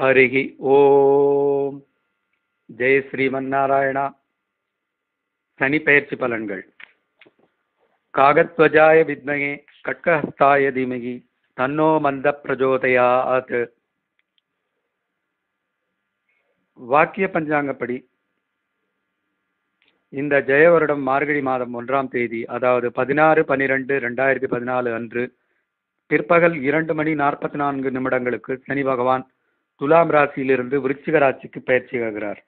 ஹரிகி ஓம். ஜெய ஸ்ரீமன்னாராயணா. சனி பயிற்சி பலன்கள். காகத்வஜாய வித்மகே கட்கஹஸ்தாய தீமகி. தன்னோ மந்த பிரஜோதயாத். வாக்கிய பஞ்சாங்கப்படி. இந்த ஜெய வருடம் மார்கழி மாதம் ஒன்றாம் தேதி அதாவது பதினாறு பனிரெண்டு ரெண்டாயிரத்தி பதினாலு அன்று பிற்பகல் இரண்டு மணி நாற்பத்தி நான்கு நிமிடங்களுக்கு சனி பகவான் துலாம் ராசியிலிருந்து விருச்சிக ராசிக்கு பயிற்சியாகிறார்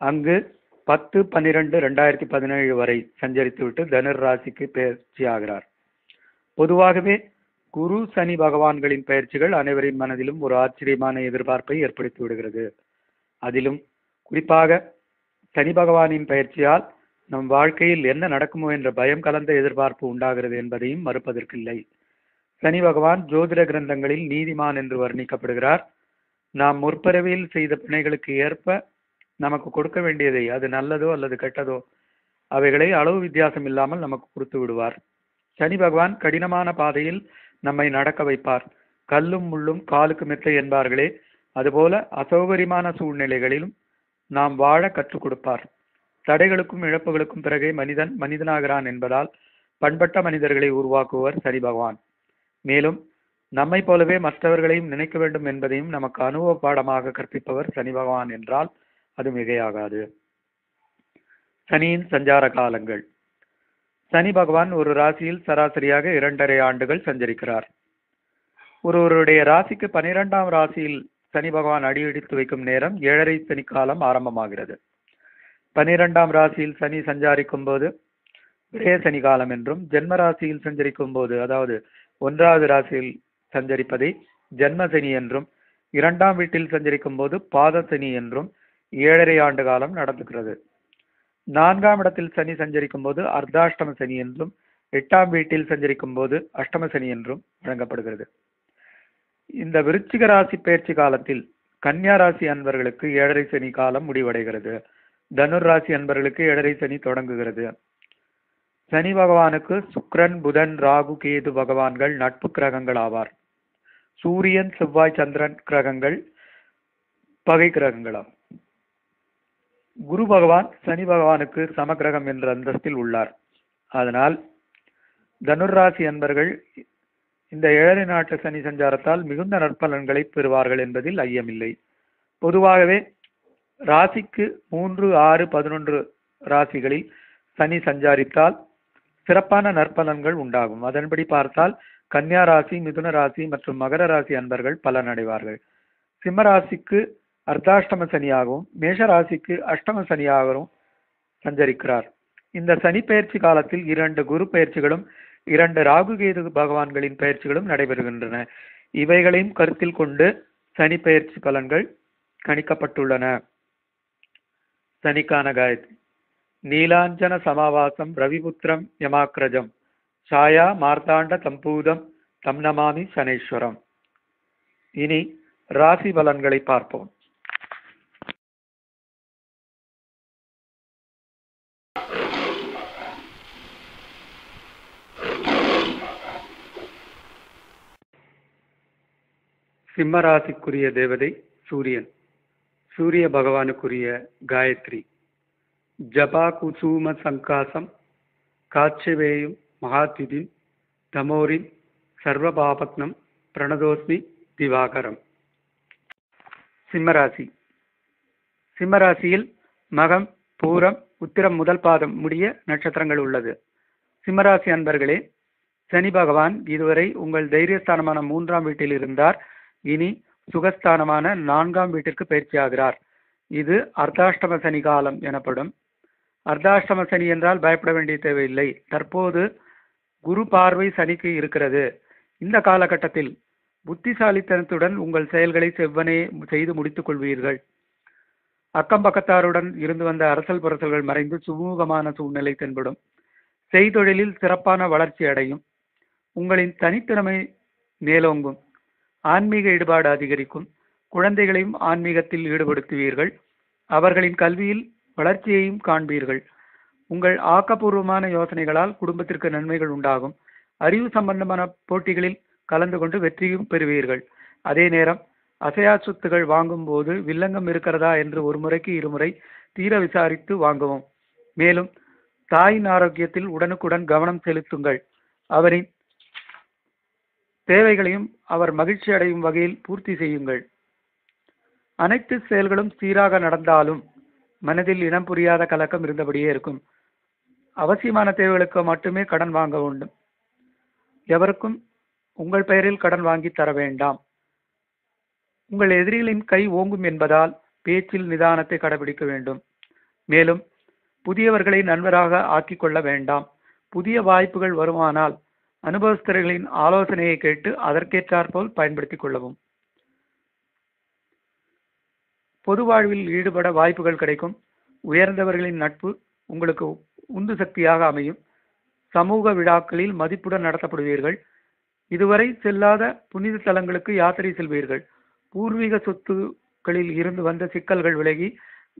அங்கு பத்து பன்னிரெண்டு ரெண்டாயிரத்தி பதினேழு வரை சஞ்சரித்துவிட்டு தனுர் ராசிக்கு பயிற்சி ஆகிறார். பொதுவாகவே குரு சனி பகவான்களின் பயிற்சிகள் அனைவரின் மனதிலும் ஒரு ஆச்சரியமான எதிர்பார்ப்பை ஏற்படுத்தி விடுகிறது. அதிலும் குறிப்பாக சனி பகவானின் பயிற்சியால் நம் வாழ்க்கையில் என்ன நடக்குமோ என்ற பயம் கலந்த எதிர்பார்ப்பு உண்டாகிறது என்பதையும் மறுப்பதற்கில்லை. சனி பகவான் ஜோதிட கிரந்தங்களில் நீதிமான் என்று வர்ணிக்கப்படுகிறார். நாம் முற்பிறவியில் செய்த பிணைகளுக்கு ஏற்ப நமக்கு கொடுக்க வேண்டியதை அது நல்லதோ அல்லது கெட்டதோ அவைகளை அளவு வித்தியாசம் இல்லாமல் நமக்கு கொடுத்து விடுவார். சனி பகவான் கடினமான பாதையில் நம்மை நடக்க வைப்பார். கல்லும் முள்ளும் காலுக்கு மெத்தை என்பார்களே அதுபோல அசௌகரியமான சூழ்நிலைகளிலும் நாம் வாழ கற்றுக் கொடுப்பார். தடைகளுக்கும் இழப்புகளுக்கும் பிறகே மனிதன் மனிதனாகிறான் என்பதால் பண்பட்ட மனிதர்களை உருவாக்குவர் சனி பகவான். மேலும் நம்மை போலவே மற்றவர்களையும் நினைக்க வேண்டும் என்பதையும் நமக்கு அனுபவ பாடமாக கற்பிப்பவர் சனி பகவான் என்றால் அது மிகையாகாது. சனியின் சஞ்சார காலங்கள். சனி பகவான் ஒரு ராசியில் சராசரியாக இரண்டரை ஆண்டுகள் சஞ்சரிக்கிறார். ஒருவருடைய ராசிக்கு பனிரெண்டாம் ராசியில் சனி பகவான் அடியெடுத்து வைக்கும் நேரம் ஏழரை சனி காலம் ஆரம்பமாகிறது. பனிரெண்டாம் ராசியில் சனி சஞ்சாரிக்கும் போது விரய சனி காலம் என்றும் ஜென்ம ராசியில் சஞ்சரிக்கும் போது அதாவது ஒன்றாவது ராசியில் சஞ்சரிப்பதை ஜென்மசனி என்றும் இரண்டாம் வீட்டில் சஞ்சரிக்கும் போது பாதசனி என்றும் ஏழரை ஆண்டு காலம் நடந்துகிறது. நான்காம் இடத்தில் சனி சஞ்சரிக்கும் போது அர்த்தாஷ்டம சனி என்றும் எட்டாம் வீட்டில் சஞ்சரிக்கும் போது அஷ்டம சனி என்றும் வழங்கப்படுகிறது. இந்த விருச்சிக ராசி பயிற்சி காலத்தில் கன்னியா ராசி அன்பர்களுக்கு ஏழரை சனி காலம் முடிவடைகிறது. தனுர் ராசி அன்பர்களுக்கு ஏழரை சனி தொடங்குகிறது. சனி பகவானுக்கு சுக்ரன் புதன் ராகு கேது பகவான்கள் நட்பு கிரகங்கள் ஆவார். சூரியன் செவ்வாய் சந்திரன் கிரகங்கள் பகை கிரகங்களாம். குரு பகவான் சனி பகவானுக்கு சமகிரகம் என்ற அந்தஸ்தில் உள்ளார். அதனால் தனுர் ராசி அன்பர்கள் இந்த ஏழரை நாட்டு சனி சஞ்சாரத்தால் மிகுந்த நற்பலன்களை பெறுவார்கள் என்பதில் ஐயமில்லை. பொதுவாகவே ராசிக்கு மூன்று ஆறு பதினொன்று ராசிகளில் சனி சஞ்சாரித்தால் சிறப்பான நற்பலன்கள் உண்டாகும். அதன்படி பார்த்தால் கன்னியா ராசி மிதுன ராசி மற்றும் மகர ராசி அன்பர்கள் பலனடைவார்கள். சிம்ம ராசிக்கு அர்த்தாஷ்டம சனியாகவும் மேஷ ராசிக்கு அஷ்டம சனியாகவும் சஞ்சரிக்கிறார். இந்த சனி பயிற்சி காலத்தில் இரண்டு குரு பயிற்சிகளும் இரண்டு ராகுகேது பகவான்களின் பயிற்சிகளும் நடைபெறுகின்றன. இவைகளையும் கருத்தில் கொண்டு சனி பயிற்சி பலன்கள் கணிக்கப்பட்டுள்ளன. சனிக்கான காயத்ரி. நீலாஞ்சன சமாவாசம் ரவிபுத்திரம் யமாக்ரஜம் சாயா மார்த்தாண்ட தம்பூதம் தம் நமாமி சனேஸ்வரம். இனி ராசி பலன்களை பார்ப்போம். சிம்மராசிக்குரிய தேவதை சூரியன். சூரிய பகவானுக்குரிய காயத்ரி. ஜபா குசூம சங்காசம் காட்சிவேயும் மகாத்விதி தமோரின் சர்வபாபத்னம் பிரணதோஸ்மி திவாகரம். சிம்மராசி. சிம்மராசியில் மகம் பூரம் உத்திரம் முதல் பாதம் முடிய நட்சத்திரங்கள் உள்ளது. சிம்மராசி அன்பர்களே சனி பகவான் இதுவரை உங்கள் தைரியஸ்தானமான மூன்றாம் வீட்டில் இருந்தார். இனி சுகஸ்தானமான நான்காம் வீட்டிற்கு பயிற்சியாகிறார் இது அர்த்தாஷ்டம சனி காலம் எனப்படும். அர்த்தாஷ்டம சனி என்றால் பயப்பட வேண்டிய தேவையில்லை. தற்போது குரு பார்வை சனிக்கு இருக்கிறது. இந்த காலகட்டத்தில் புத்திசாலித்தனத்துடன் உங்கள் செயல்களை செவ்வனே செய்து முடித்துக் கொள்வீர்கள். அக்கம் பக்கத்தாருடன் இருந்து வந்த அரசல் புரசல்கள் மறைந்து சுமூகமான சூழ்நிலை தென்படும். செய்தொழிலில் சிறப்பான வளர்ச்சி அடையும். உங்களின் தனித்திறமை மேலோங்கும். ஆன்மீக ஈடுபாடு அதிகரிக்கும். குழந்தைகளையும் ஆன்மீகத்தில் ஈடுபடுத்துவீர்கள். அவர்களின் கல்வியில் வளர்ச்சியையும் காண்பீர்கள். உங்கள் ஆக்கப்பூர்வமான யோசனைகளால் குடும்பத்திற்கு நன்மைகள் உண்டாகும். அறிவு சம்பந்தமான போட்டிகளில் கலந்து கொண்டு வெற்றியும் பெறுவீர்கள். அதே நேரம் அசையா சொத்துகள் வாங்கும்போது வில்லங்கம் இருக்கிறதா என்று ஒரு முறைக்கு இருமுறை தீர விசாரித்து வாங்குவோம். மேலும் தாயின் ஆரோக்கியத்தில் உடனுக்குடன் கவனம் செலுத்துங்கள். அவரின் தேவைகளையும் அவர் மகிழ்ச்சி அடையும் வகையில் பூர்த்தி செய்யுங்கள். அனைத்து செயல்களும் சீராக நடந்தாலும் மனதில் இனம் புரியாத கலக்கம் இருந்தபடியே இருக்கும். அவசியமான தேவைகளுக்கு மட்டுமே கடன் வாங்க வேண்டும். எவருக்கும் உங்கள் பெயரில் கடன் வாங்கி தர வேண்டாம். உங்கள் எதிரிகளின் கை ஓங்கும் என்பதால் பேச்சில் நிதானத்தை கடைபிடிக்க வேண்டும். மேலும் புதியவர்களை நண்பராக ஆக்கிக் கொள்ள வேண்டாம். புதிய வாய்ப்புகள் வருமானால் அனுபவஸ்தர்களின் ஆலோசனையை கேட்டு அதற்கேற்றாற்போல் பயன்படுத்திக் கொள்ளவும். பொது வாழ்வில் ஈடுபட வாய்ப்புகள் கிடைக்கும். உயர்ந்தவர்களின் நட்பு உங்களுக்கு உந்து சக்தியாக அமையும். சமூக விழாக்களில் மதிப்புடன் நடத்தப்படுவீர்கள். இதுவரை செல்லாத புனித தலங்களுக்கு யாத்திரை செல்வீர்கள். பூர்வீக சொத்துக்களில் இருந்து வந்த சிக்கல்கள் விலகி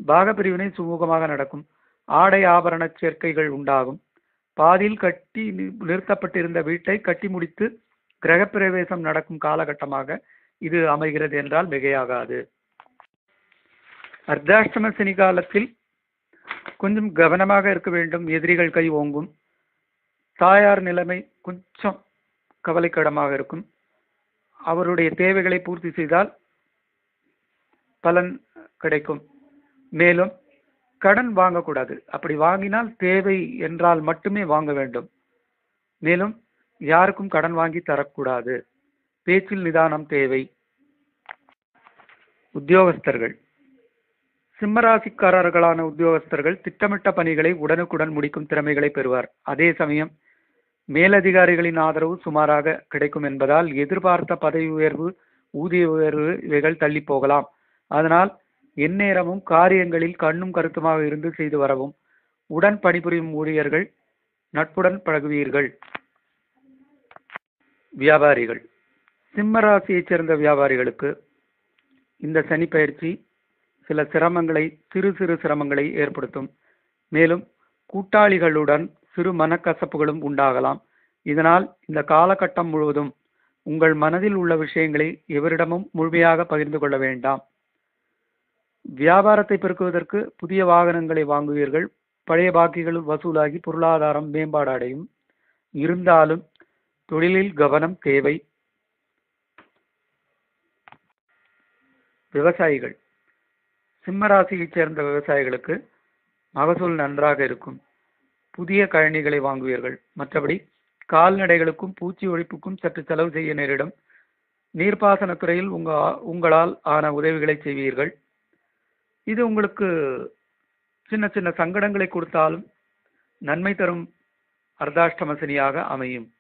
பாகப்பிரிவினை சுமூகமாக நடக்கும். ஆடை ஆபரண சேர்க்கைகள் உண்டாகும். பாதியில் கட்டி நிறுத்தப்பட்டிருந்த வீட்டை கட்டி முடித்து கிரகப்பிரவேசம் நடக்கும் காலகட்டமாக இது அமைகிறது என்றால் மிகையாகாது. அர்த்தாஷ்டம சனி காலத்தில் கொஞ்சம் கவனமாக இருக்க வேண்டும். எதிரிகள் கை ஓங்கும். தாயார் நிலைமை கொஞ்சம் கவலைக்கிடமாக இருக்கும். அவருடைய தேவைகளை பூர்த்தி செய்தால் பலன் கிடைக்கும். மேலும் கடன் வாங்கக்கூடாது. அப்படி வாங்கினால் தேவை என்றால் மட்டுமே வாங்க வேண்டும். மேலும் யாருக்கும் கடன் வாங்கி தரக்கூடாது. பேச்சில் நிதானம் தேவை. உத்தியோகஸ்தர்கள். சிம்மராசிக்காரர்களான உத்தியோகஸ்தர்கள் திட்டமிட்ட பணிகளை உடனுக்குடன் முடிக்கும் திறமைகளை பெறுவார். அதே சமயம் மேலதிகாரிகளின் ஆதரவு சுமாராக கிடைக்கும் என்பதால் எதிர்பார்த்த பதவி உயர்வு ஊதிய உயர்வு இவைகள் தள்ளி போகலாம். அதனால் எந்நேரமும் காரியங்களில் கண்ணும் கருத்துமாக இருந்து செய்து வரவும் உடன் பணிபுரியும் ஊழியர்கள் நட்புடன் பழகுவீர்கள். வியாபாரிகள். சிம்ம ராசியைச் சேர்ந்த வியாபாரிகளுக்கு இந்த சனி பயிற்சி சில சிரமங்களை சிறு சிறு சிரமங்களை ஏற்படுத்தும். மேலும் கூட்டாளிகளுடன் சிறு மனக்கசப்புகளும் உண்டாகலாம். இதனால் இந்த காலகட்டம் முழுவதும் உங்கள் மனதில் உள்ள விஷயங்களை எவரிடமும் முழுமையாக பகிர்ந்து கொள்ள வேண்டாம். வியாபாரத்தை பெருக்குவதற்கு புதிய வாகனங்களை வாங்குவீர்கள். பழைய பாக்கிகள் வசூலாகி பொருளாதாரம் மேம்பாடு அடையும். இருந்தாலும் தொழிலில் கவனம் தேவை. விவசாயிகள் சிம்ம ராசியைச் சேர்ந்த விவசாயிகளுக்கு மகசூல் நன்றாக இருக்கும். புதிய கழனிகளை வாங்குவீர்கள். மற்றபடி கால்நடைகளுக்கும் பூச்சி ஒழிப்புக்கும் சற்று செலவு செய்ய நேரிடும். நீர்ப்பாசனத் துறையில் உங்க உங்களால் ஆன உதவிகளை செய்வீர்கள். இது உங்களுக்கு சின்ன சின்ன சங்கடங்களை கொடுத்தாலும் நன்மை தரும் அர்த்தாஷ்டமசனியாக அமையும்.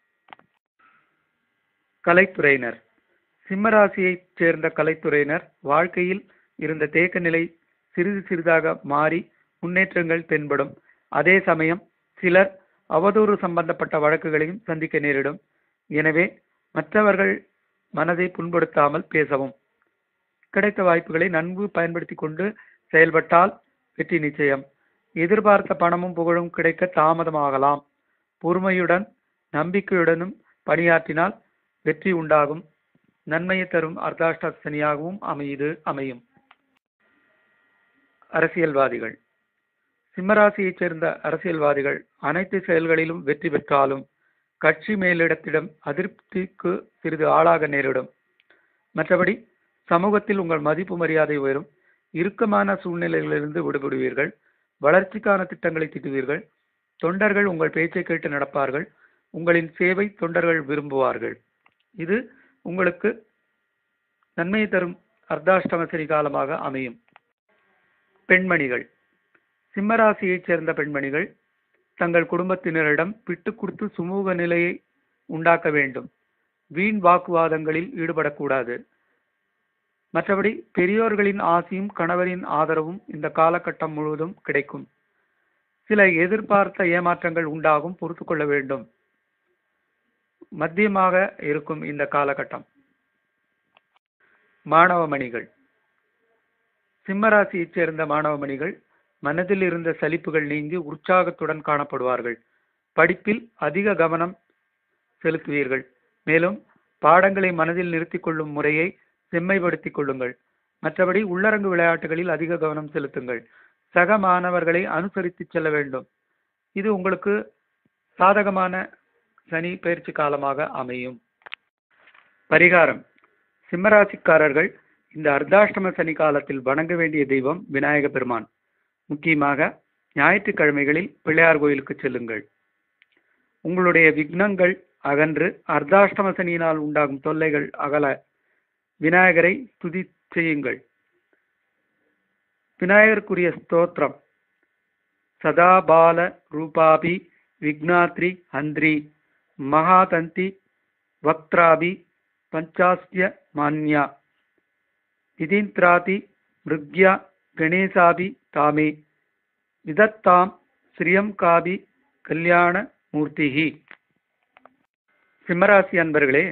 கலைத்துறையினர். சிம்மராசியைச் சேர்ந்த கலைத்துறையினர் வாழ்க்கையில் இருந்த தேக்க நிலை சிறிது சிறிதாக மாறி முன்னேற்றங்கள் தென்படும். அதே சமயம் சிலர் அவதூறு சம்பந்தப்பட்ட வழக்குகளையும் சந்திக்க நேரிடும். எனவே மற்றவர்கள் மனதை புண்படுத்தாமல் பேசவும். கிடைத்த வாய்ப்புகளை நன்கு பயன்படுத்தி கொண்டு செயல்பட்டால் வெற்றி நிச்சயம். எதிர்பார்த்த பணமும் புகழும் கிடைக்க தாமதமாகலாம். பொறுமையுடன் நம்பிக்கையுடனும் பணியாற்றினால் வெற்றி உண்டாகும். நன்மையை தரும் அர்த்தாஷ்ட சனியாகவும் அமையுது அமையும். அரசியல்வாதிகள். சிம்மராசியைச் சேர்ந்த அரசியல்வாதிகள் அனைத்து செயல்களிலும் வெற்றி பெற்றாலும் கட்சி மேலிடத்திடம் அதிருப்திக்கு சிறிது ஆளாக நேரிடும். மற்றபடி சமூகத்தில் உங்கள் மதிப்பு மரியாதை உயரும். இறுக்கமான சூழ்நிலைகளிலிருந்து விடுபடுவீர்கள். வளர்ச்சிக்கான திட்டங்களை திட்டுவீர்கள். தொண்டர்கள் உங்கள் பேச்சை கேட்டு நடப்பார்கள். உங்களின் சேவை தொண்டர்கள் விரும்புவார்கள். இது உங்களுக்கு நன்மையை தரும் அர்த்தாஷ்டம சனி காலமாக அமையும். பெண்மணிகள். சிம்மராசியைச் சேர்ந்த பெண்மணிகள் தங்கள் குடும்பத்தினரிடம் விட்டு கொடுத்து சுமூக நிலையை உண்டாக்க வேண்டும். வீண் வாக்குவாதங்களில் ஈடுபடக்கூடாது. மற்றபடி பெரியோர்களின் ஆசியும் கணவரின் ஆதரவும் இந்த காலகட்டம் முழுவதும் கிடைக்கும். சில எதிர்பார்த்த ஏமாற்றங்கள் உண்டாகும் பொறுத்து கொள்ள வேண்டும். மத்தியமாக இருக்கும் இந்த காலகட்டம். மாணவமணிகள். சிம்மராசியைச் சேர்ந்த மாணவமணிகள் மனதில் இருந்த சலிப்புகள் நீங்கி உற்சாகத்துடன் காணப்படுவார்கள். படிப்பில் அதிக கவனம் செலுத்துவீர்கள். மேலும் பாடங்களை மனதில் நிறுத்திக் கொள்ளும் முறையை செம்மைப்படுத்திக் கொள்ளுங்கள். மற்றபடி உள்ளரங்கு விளையாட்டுகளில் அதிக கவனம் செலுத்துங்கள். சக மாணவர்களை அனுசரித்து செல்ல வேண்டும். இது உங்களுக்கு சாதகமான சனி பயிற்சி காலமாக அமையும். பரிகாரம். சிம்மராசிக்காரர்கள் இந்த அர்த்தாஷ்டம சனி காலத்தில் வணங்க வேண்டிய தெய்வம் விநாயக பெருமான். முக்கியமாக ஞாயிற்றுக்கிழமைகளில் பிள்ளையார் கோயிலுக்கு செல்லுங்கள். உங்களுடைய விக்னங்கள் அகன்று அர்த்தாஷ்டம சனியினால் உண்டாகும் தொல்லைகள் அகல விநாயகரை துதி செய்யுங்கள். விநாயகருக்குரிய ஸ்தோத்திரம். சதாபால ரூபாபி விக்னாத்ரி ஹந்திரி மகாதந்தி வக்த்ராபி பஞ்சாஸ்ய மான்யா. விதீந்திராதி மிருக்யா கணேசாபி தாமே. விதத்தாம் ஸ்ரீயம் காபி கல்யாண மூர்த்திகி சிம்மராசி அன்பர்களே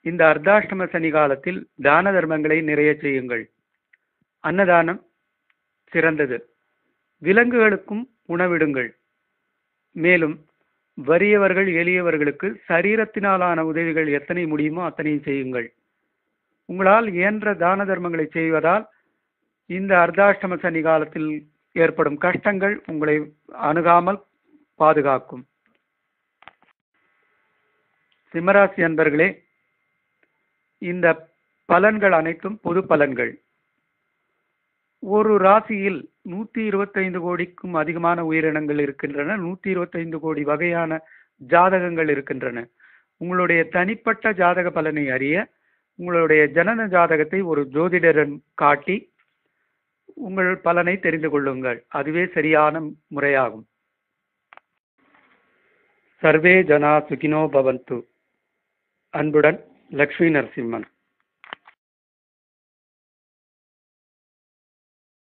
இந்த அர்த்தாஷ்டம சனி காலத்தில் தான தர்மங்களை நிறைய செய்யுங்கள். அன்னதானம் சிறந்தது. விலங்குகளுக்கும் உணவிடுங்கள். மேலும் வறியவர்கள் எளியவர்களுக்கு சரீரத்தினாலான உதவிகள் எத்தனை முடியுமோ அத்தனையும் செய்யுங்கள். உங்களால் இயன்ற தான தர்மங்களை செய்வதால் இந்த அர்த்தாஷ்டம சனி காலத்தில் ஏற்படும் கஷ்டங்கள் உங்களை அணுகாமல் பாதுகாக்கும். சிம்மராசி அன்பர்களே இந்த பலன்கள் அனைத்தும் பொது பலன்கள். ஒரு ராசியில் நூத்தி இருபத்தைந்து கோடிக்கும் அதிகமான உயிரினங்கள் இருக்கின்றன நூத்தி இருபத்தைந்து கோடி வகையான ஜாதகங்கள் இருக்கின்றன. உங்களுடைய தனிப்பட்ட ஜாதக பலனை அறிய உங்களுடைய ஜனன ஜாதகத்தை ஒரு ஜோதிடரன் காட்டி உங்கள் பலனை தெரிந்து கொள்ளுங்கள். அதுவே சரியான முறையாகும். சர்வே ஜனா சுகினோ பவந்து. அன்புடன் லக்ஷ்மி நரசிம்மன்.